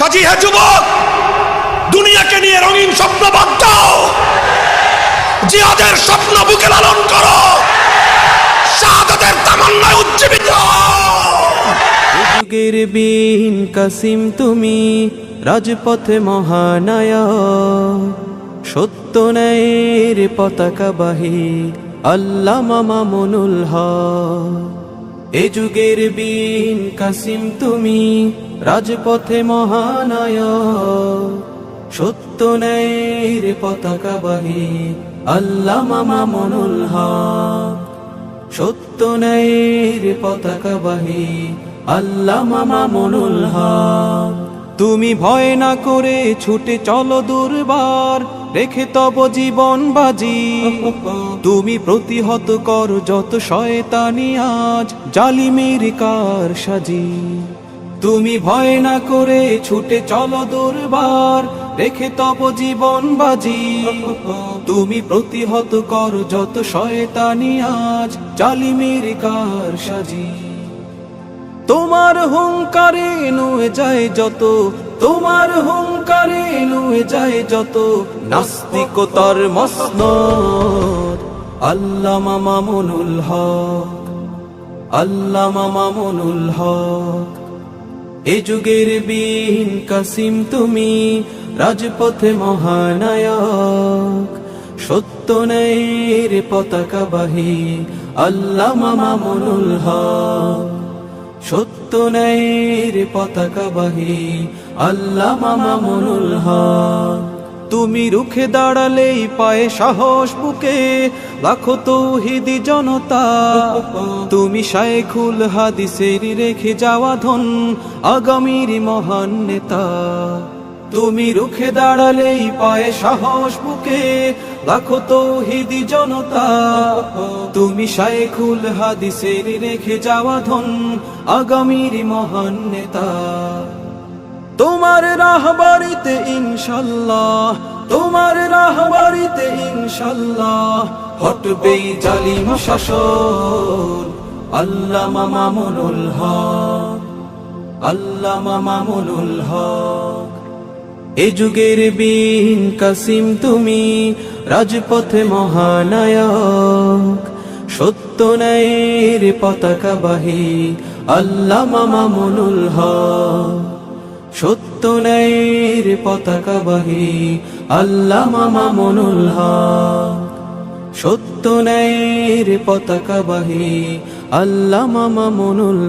কাজী হে যুবক, দুনিয়াকে নিয়ে রঙিন স্বপ্ন বাদ দাও। জিহাদের স্বপ্ন বুকে লালন করো। যুগের বিন কাসিম তুমি রাজপথে মহানায়ক। সত্য ন্যায়ের আল্লাহ মামা মনুল হক। এ যুগের বিন কাসিম তুমি, রাজপথে মহানায়ক। সত্য ন্যায়ের পতাকা বাহি আল্লাহ মামা মনুল হক। সত্য ন্যায়ের পতাকা বাহি আল্লাহ মামা মনুল হক। তুমি ভয় না করে ছুটে চলো দুর্বার রেখে তব জীবন বাজি। তুমি প্রতিহত কর যত শয়তানি আজ, জালিমের কার সাজি। তুমি ভয় না করে ছুটে চলো দুর্বার, রেখে তব জীবন বাজি। তুমি প্রতিহত কর যত শয়তানি আজ, জালিমের কার সাজি। তোমার হুঙ্কারে নুয়ে যায় যত তোমার হুঙ্কারে নুয়ে যায় যত নাস্তিকতার আল্লাহ মামা মনুল হক আল্লাহ মামা মনুল হক। এ যুগের বিন কাসিম তুমি, রাজপথে মহানায়ক। সত্য বাহি আল্লাহ মামা মনুল হক। সত্য পতাকা বাহি আল্লাহ মামা মনুল তুমি রুখে দাঁড়ালেই পায়ে সাহস বুকে, লাখো তৌহিদি জনতা। তুমি শায়েখুল হাদিসের রেখে যাওয়া ধন, আগামীর মহান নেতা। তুমি রুখে দাঁড়ালেই পায়ে সাহস বুকে লাখো তৌহিদি জনতা। তুমি শায়েখুল হাদিসের রেখে যাওয়া ধন আগামীর মহান নেতা। তোমার রাহবারিতে ইনশাল্লাহ, তোমার রাহবারিতে ইনশাল্লাহ হটবেই জালিম শাসন। আল্লাহ মামা মনুল হক আল্লাহ মামা মনুল হক। এ যুগের বিন কাসিম তুমি, রাজপথে মহানায়ক। সত্য পতাকা বাহি আল্লাহ মামা মনুল হক। সত্য পতাকা বাহি আল্লাহ মামা মনুল হক। সত্য পতাকা বাহি আল্লাহ মামা মনুল